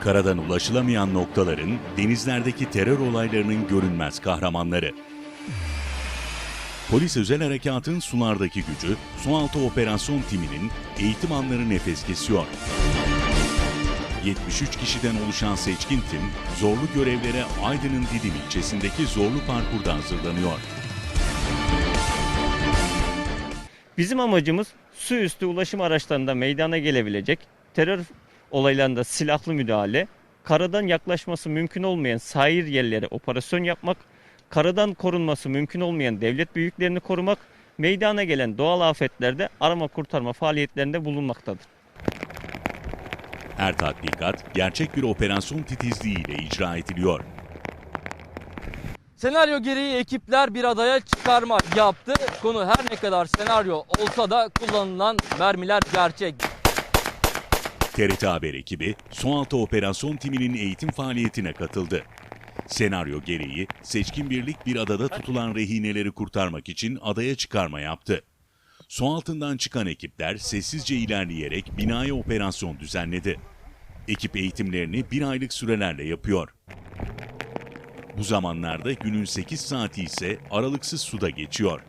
Karadan ulaşılamayan noktaların denizlerdeki terör olaylarının görünmez kahramanları. Polis özel harekatın sulardaki gücü, sualtı operasyon timinin eğitim anları nefes kesiyor. 73 kişiden oluşan seçkin tim, zorlu görevlere Aydın'ın Didim ilçesindeki zorlu parkurda hazırlanıyor. Bizim amacımız su üstü ulaşım araçlarında meydana gelebilecek terör olaylarında silahlı müdahale, karadan yaklaşması mümkün olmayan sahil yerlere operasyon yapmak, karadan korunması mümkün olmayan devlet büyüklerini korumak, meydana gelen doğal afetlerde arama kurtarma faaliyetlerinde bulunmaktadır. Her tatbikat gerçek bir operasyon titizliğiyle icra ediliyor. Senaryo gereği ekipler bir adaya çıkarmak yaptı. Konu her ne kadar senaryo olsa da kullanılan mermiler gerçek. TRT Haber ekibi sualtı operasyon timinin eğitim faaliyetine katıldı. Senaryo gereği seçkin birlik bir adada tutulan rehineleri kurtarmak için adaya çıkarma yaptı. Su altından çıkan ekipler sessizce ilerleyerek binaya operasyon düzenledi. Ekip eğitimlerini bir aylık sürelerle yapıyor. Bu zamanlarda günün 8 saati ise aralıksız suda geçiyor.